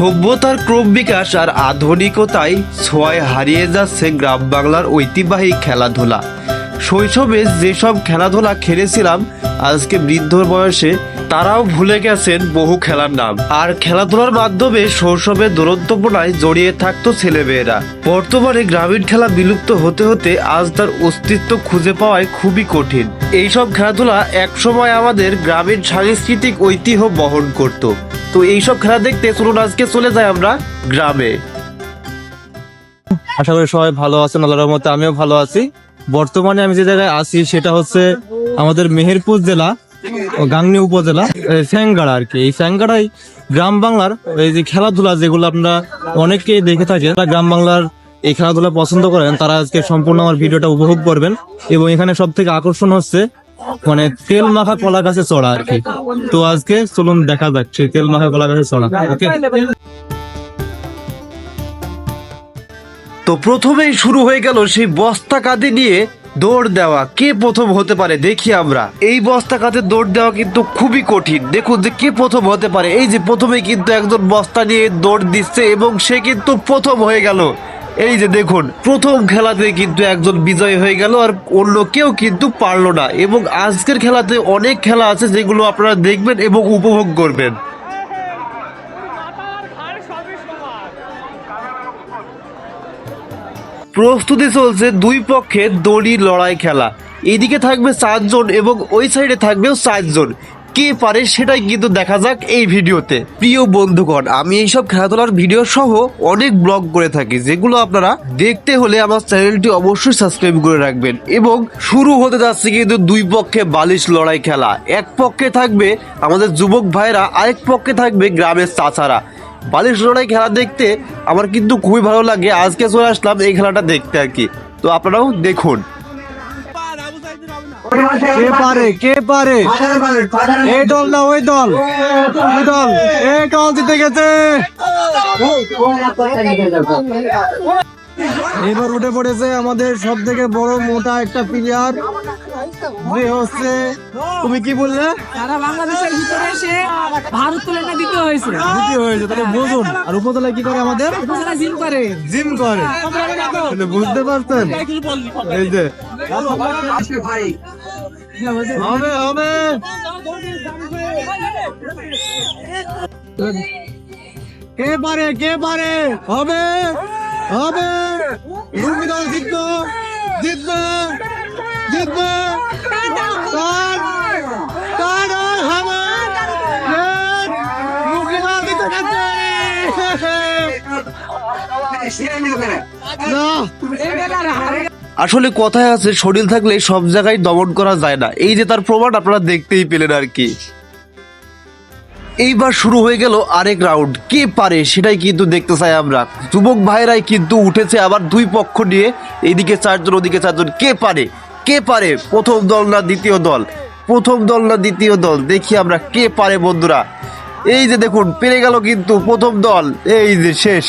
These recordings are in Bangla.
সভ্যতার ক্রম বিকাশ আর আধুনিকতায় ছোঁয়ায় হারিয়ে যাচ্ছে গ্রাম বাংলার ঐতিহ্যবাহী খেলাধুলা। শৈশবে যেসব খেলাধুলা খেলেছিলাম, আজকে বৃদ্ধ বয়সে তারাও ভুলে গেছেন বহু খেলার নাম। আর খেলাধুলার মাধ্যমে শৈশবের দুরন্তপনায় জড়িয়ে থাকতো ছেলেমেয়েরা। বর্তমানে গ্রামীণ খেলা বিলুপ্ত হতে হতে আজ তার অস্তিত্ব খুঁজে পাওয়ায় খুবই কঠিন। এইসব খেলাধুলা একসময় আমাদের গ্রামীণ সাংস্কৃতিক ঐতিহ্য বহন করত। তো এইসব খেলা দেখতে চলুন, আজকে চলে যাই আমরা গ্রামে। আশা করি সবাই ভালো আছেন, আল্লাহর রহমতে আমিও ভালো আছি। বর্তমানে আমি যে জায়গায় আছি, সেটা হচ্ছে আমাদের মেহেরপুর জেলা গাংনী উপজেলা স্যাংগাড়া আর কি। এই স্যাংগাড়াই গ্রাম বাংলার এই যে খেলাধুলা যেগুলো আপনারা অনেকেই দেখে থাকেন তারা গ্রাম বাংলার এই খেলাধুলা পছন্দ করেন, তারা আজকে সম্পূর্ণ আমার ভিডিওটা উপভোগ করবেন। এবং এখানে সব থেকে আকর্ষণ হচ্ছে মানে তেল মাখা কলা গাছে চড়া আর কি। তো আজকে চলুন দেখা সেই তেল মাখা কলা গাছে চড়া, ওকে? তো প্রথমেই শুরু হয়ে গেল সেই বস্তা কাঁধে নিয়ে দৌড় দেওয়া। কে প্রথম হতে পারে দেখি আমরা। এই বস্তা কাঁধে দৌড় দেওয়া কিন্তু খুবই কঠিন। দেখুন যে কে প্রথম হতে পারে। এই যে প্রথমে কিন্তু একজন বস্তা নিয়ে দৌড় দিচ্ছে এবং সে কিন্তু প্রথম হয়ে গেল। এই যে দেখুন, প্রথম খেলাতে কিন্তু একজন বিজয় হয়ে গেল আর অন্য কেউ কিন্তু পারল না। এবং আজকের খেলাতে অনেক খেলা আছে যেগুলো আপনারা দেখবেন এবং উপভোগ করবেন। প্রস্তুতি চলছে দুই পক্ষে দড়ি লড়াই খেলা। এদিকে থাকবে চারজন এবং ওই সাইডে থাকবেও চারজন কে পারে সেটাই কিন্তু দেখা যাক এই ভিডিওতে। প্রিয় বন্ধুগণ, আমি এইসব খেলাধুলার ভিডিও সহ অনেক ব্লগ করে থাকি, যেগুলো আপনারা দেখতে হলে আমার চ্যানেলটি অবশ্যই সাবস্ক্রাইব করে রাখবেন এবং শুরু হতে যাচ্ছে কিন্তু দুই পক্ষে বালিশ লড়াই খেলা। এক পক্ষে থাকবে আমাদের যুবক ভাইরা, আরেক পক্ষে থাকবে গ্রামের চাচারা। বালিশ লড়াই খেলা দেখতে আমার কিন্তু খুবই ভালো লাগে। আজকে চলে আসলাম এই খেলাটা দেখতে আর কি। তো আপনারাও দেখুন। কে পারে? কে পারে? এই দল না ওই দল? ওই দল। এই দল জিতে গেছে। এবার উঠে পড়েছে আমাদের সব থেকে বড় মোটা একটা প্লেয়ার যে হচ্ছে তুমি কি বললে? সারা বাংলাদেশের ভিতরে এসে ভারত তুলনা দিতে হয়েছে। দ্বিতীয় হয়েছে তাহলে বুঝুন আর উপতলায় কি করে আমাদের? উপজেলা জিম করে। জিম করে। তাহলে বুঝতে পারছেন? এই যে। হবে হবে। কে পারে কে পারে? হবে হবে। জিতবে জিতবে জিতবে আসলে কথায় আছে, শরীর থাকলে সব জায়গায় দমন করা যায় না। এই যে তার প্রমাণ আপনারা দেখতেই পেলেন আর কি। এইবার শুরু হয়ে গেল আরেক রাউন্ড। কে পারে সেটাই কিন্তু দেখতে চাই আমরা। যুবক ভাইরাই কিন্তু উঠেছে আবার দুই পক্ষ নিয়ে। এইদিকে চারজন, ওদিকে চারজন। কে পারে? কে পারে? প্রথম দল না দ্বিতীয় দল? প্রথম দল না দ্বিতীয় দল? দেখি আমরা কে পারে বন্ধুরা। এই যে দেখুন, পেরে গেল কিন্তু প্রথম দল। এই যে শেষ।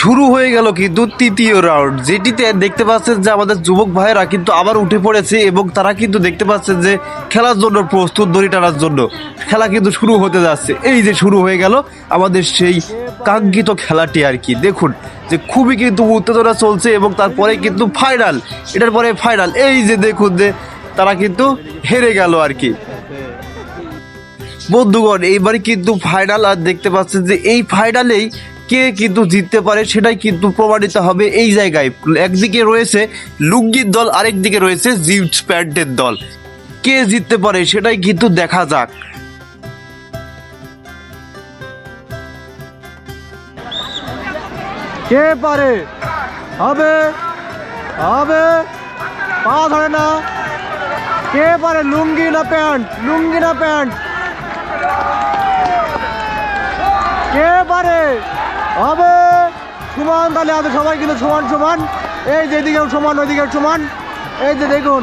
শুরু হয়ে গেল কিন্তু তৃতীয় রাউন্ড, যেটিতে দেখতে পাচ্ছেন যে আমাদের যুবক ভাইয়েরা কিন্তু আবার উঠে পড়েছে এবং তারা কিন্তু দেখতে পাচ্ছেন যে খেলার জন্য প্রস্তুত, দড়ি টানার জন্য খেলা কিন্তু শুরু হতে যাচ্ছে। এই যে শুরু হয়ে গেল আমাদের সেই কাঙ্ক্ষিত খেলাটি আর কি। দেখুন যে খুবই কিন্তু উত্তেজনা চলছে এবং তারপরে কিন্তু ফাইনাল এটার পরে ফাইনাল এই যে দেখুন যে তারা কিন্তু হেরে গেল আর কি। বন্ধুগণ, এইবার কিন্তু ফাইনাল আর দেখতে পাচ্ছেন যে এই ফাইনালেই কে কিন্তু জিততে পারে সেটাই কিন্তু প্রমাণিত হবে এই জায়গায়। একদিকে রয়েছে লুঙ্গির দল আরেক দিকে রয়েছে জিন্স প্যান্টের দল। কে জিততে পারে সেটাই কিন্তু দেখা যাক। কে পারে? হবে হবে পা ধরে না। কে পারে? লুঙ্গি না প্যান্ট, লুঙ্গি না প্যান্ট কে পারে হবে। সমান, তাহলে আছে সবাই কিন্তু সমান সমান। এই যে এদিকেও সমান, ওইদিকেও সমান। এই যে দেখুন।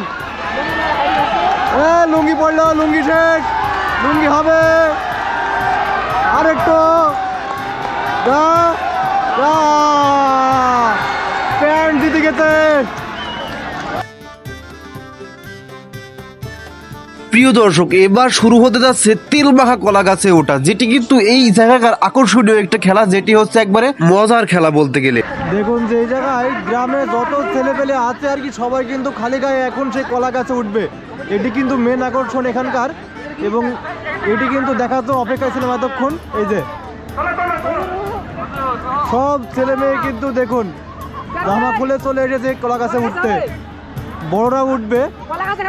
হ্যাঁ লুঙ্গি পড়ল, লুঙ্গি শেষ। লুঙ্গি হবে। আরেকটু। প্যান্ট দিতে গেছে। প্রিয় দর্শক এবার শুরু হতে যাচ্ছে তেল মাখা কলা গাছে ওঠা যেটি কিন্তু এই জায়গাকার আকর্ষণীয় একটা খেলা যেটি হচ্ছে একবারে মজার খেলা বলতে গেলে। দেখুন যে এই জায়গায় গ্রামে যত ছেলে পেলে আছে আর কি সবাই কিন্তু খালি গায়ে এখন সেই কলা গাছে উঠবে। এটি কিন্তু মেন আকর্ষণ এখানকার এবং এটি কিন্তু দেখা তো অপেক্ষায় ছিলাম এতক্ষণ। এই যে সব ছেলে মেয়ে কিন্তু দেখুন জামা খুলে চলে এসেছে কলা গাছে উঠতে। বড়রা উঠবে। কলা গাছে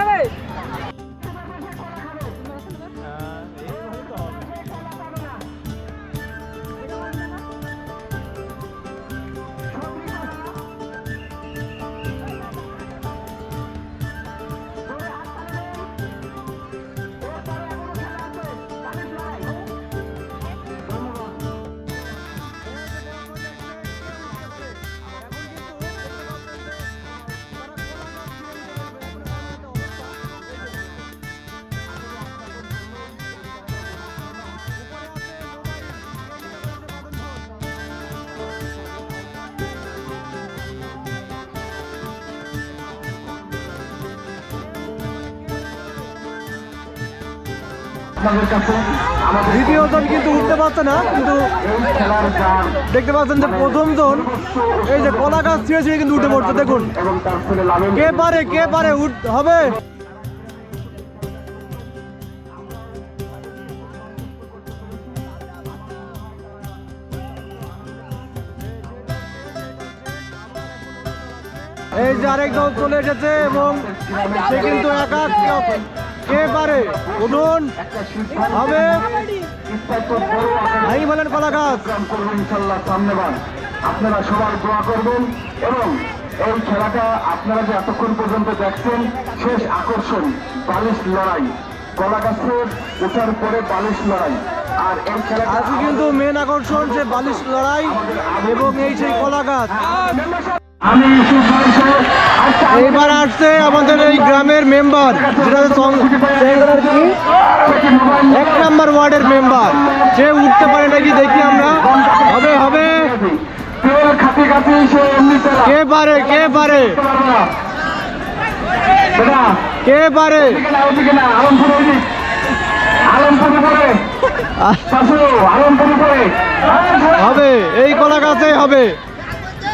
দ্বিতীয় জন কিন্তু উঠতে পারছে না কিন্তু দেখতে পাচ্ছেন যে প্রথম জন এই যে কলা গাছ ছিঁড়ে ছিঁড়ে কিন্তু উঠে পড়ছে দেখুন। কে পারে কে পারে উঠ হবে? এই যে আরেক দল চলে এসেছে এবং সে কিন্তু একা কে পারে উঠুন। হবে। ভাই বলেন কলা গাছ। করবেন ইনশাল্লাহ সামনেবার আপনারা সবাই দোয়া করবেন এবং এই খেলাটা আপনারা যে এতক্ষণ পর্যন্ত দেখছেন শেষ আকর্ষণ বালিশ লড়াই। কলা গাছের উঠার পরে বালিশ লড়াই। আর এই খেলাটা আজকে কিন্তু মেন আকর্ষণ সে বালিশ লড়াই এবং এই সেই কলা গাছ। আমি এইবার আসছে আমাদের এই গ্রামের মেম্বার যেটা হচ্ছে এক নাম্বার ওয়ার্ডের মেম্বার। সে উঠতে পারে নাকি দেখি আমরা। হবে হবে। কে পারে কে পারে কে পারে হবে এই কলা গাছে হবে।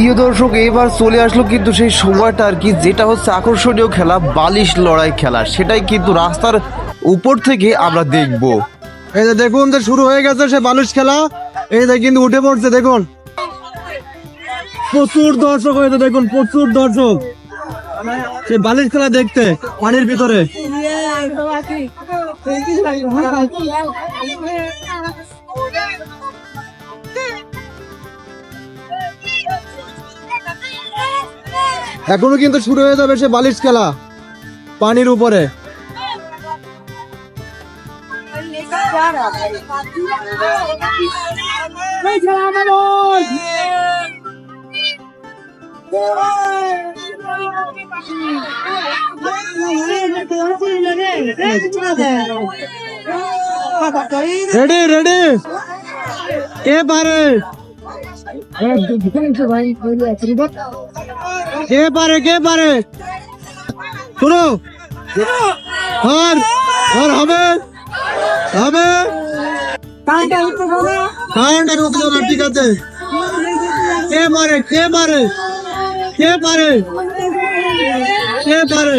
প্রিয় দর্শক, এবার চলে আসলো কিন্তু সেই সময়টা আর কি, যেটা হচ্ছে আকর্ষণীয় খেলা, বালিশ লড়াই খেলা। সেটাই কিন্তু রাস্তার উপর থেকে আমরা দেখব। এই যে দেখুন যে শুরু হয়ে গেছে সে বালিশ খেলা। এই যে কিন্তু উঠে পড়ছে, দেখুন। প্রচুর দর্শক হয়েছে, দেখুন, প্রচুর দর্শক। সে বালিশ খেলা দেখতে, পানির ভিতরে। এখনও কিন্তু শুরু হয়ে যাবে সে বালিশ খেলা। পানির উপরে। রেডি রেডি কে পারে কে পারে কে পারে শুনো আর হবে। হবে। কারেন্টের উপরে না, ঠিক আছে। কে পারে কে পারে কে পারে কে পারে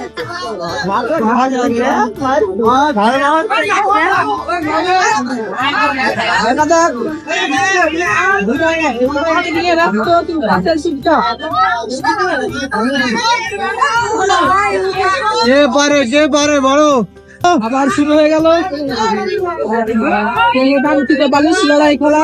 কে পারে যে পারে বড় আবার শুরু হয়ে গেল থেকে বালিশ লড়াই খেলা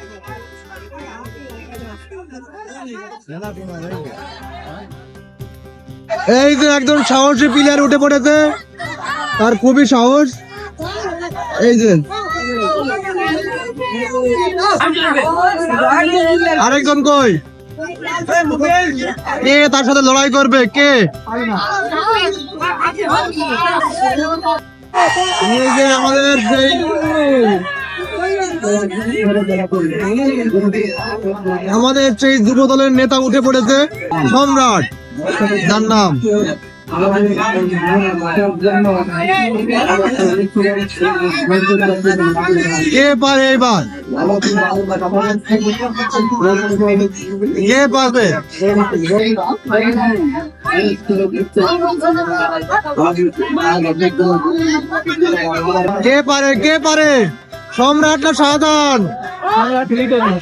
এই যে একজন সাহসী প্লেয়ার উঠে পড়েছে। আর খুবই সাহস। এই যে। আরেকজন কই? কে তার সাথে লড়াই করবে? কে? আমাদের সেই আমাদের সেই যুব দলের নেতা উঠে পড়েছে সম্রাট। যার নাম? কে পারে কে পারে কে পারে? সম্রাট না শাহজাহান?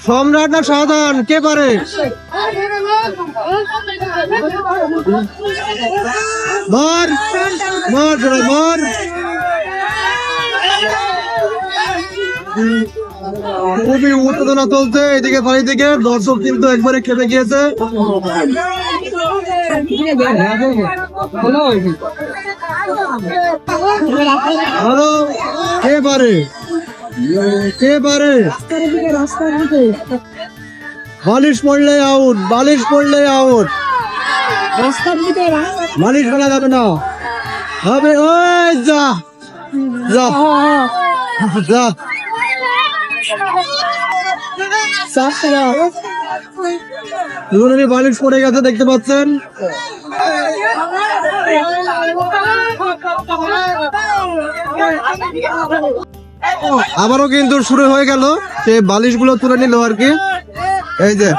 সম্রাট না শাহজাহান? কে পারে খুবই উত্তেজনা চলছে এদিকে বাড়ি থেকে দর্শক কিন্তু একবারে খেতে গিয়েছে। হ্যালো কে পারে? রাস্তার দিকে বালিশ পড়লে আউট বালিশ পড়লে আউট রাস্তার দিকে বালিশ ফেলা যাবে না। হবে ওই যা যা। যা। দুজনেরই বালিশ পড়ে গেছে দেখতে পাচ্ছেন? আবারও কিন্তু শুরু হয়ে গেল। সে বালিশগুলো তুলে নিল আর কি। এই যে।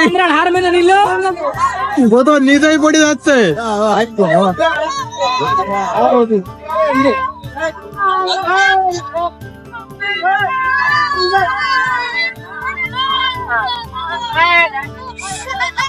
মেনে ও তো নিজেই পড়ে যাচ্ছে।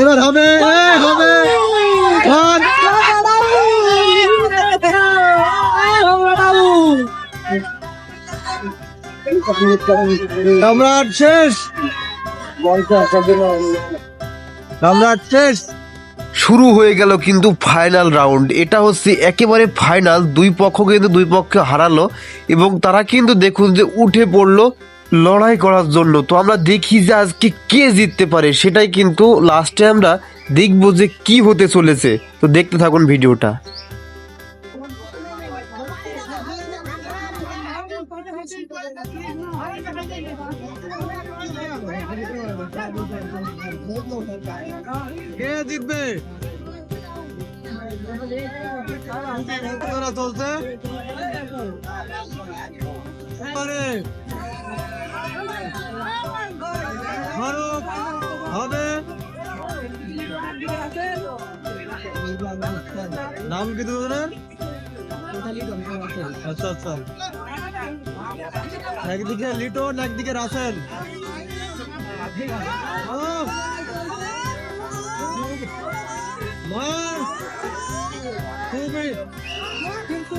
এবার হবে এ হবে। আর সম্রাট শেষ। সম্রাট শেষ। শুরু হয়ে গেল কিন্তু ফাইনাল রাউন্ড এটা হচ্ছে একেবারে ফাইনাল দুই পক্ষ কিন্তু দুই পক্ষে হারালো এবং তারা কিন্তু দেখুন যে উঠে পড়ল লড়াই করার জন্য। তো আমরা দেখি যে আজকে কে জিততে পারে সেটাই কিন্তু লাস্টে আমরা দেখব যে কি হতে চলেছে। তো দেখতে থাকুন ভিডিওটা। কে জিতবে? চলছে? পারে ফারুক হবে নাম কি দুজনের আচ্ছা আচ্ছা। একদিকে লিটন, একদিকে রাসেল। আহ! মার! খুবই। কিন্তু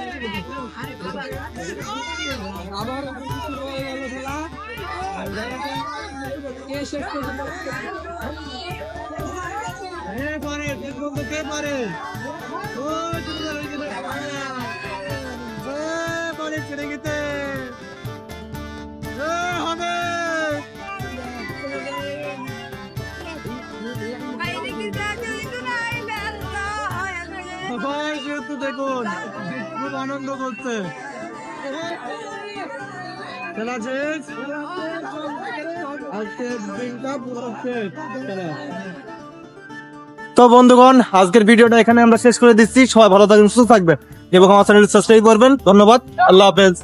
আবার হয়ে কে পারে কে পারে ও খেলা তো বন্ধুগণ, আজকের ভিডিওটা এখানে আমরা শেষ করে দিচ্ছি। সবাই ভালো থাকবেন, সুস্থ থাকবেন। এবং আমার চ্যানেল সাবস্ক্রাইব করবেন। ধন্যবাদ। আল্লাহ হাফেজ।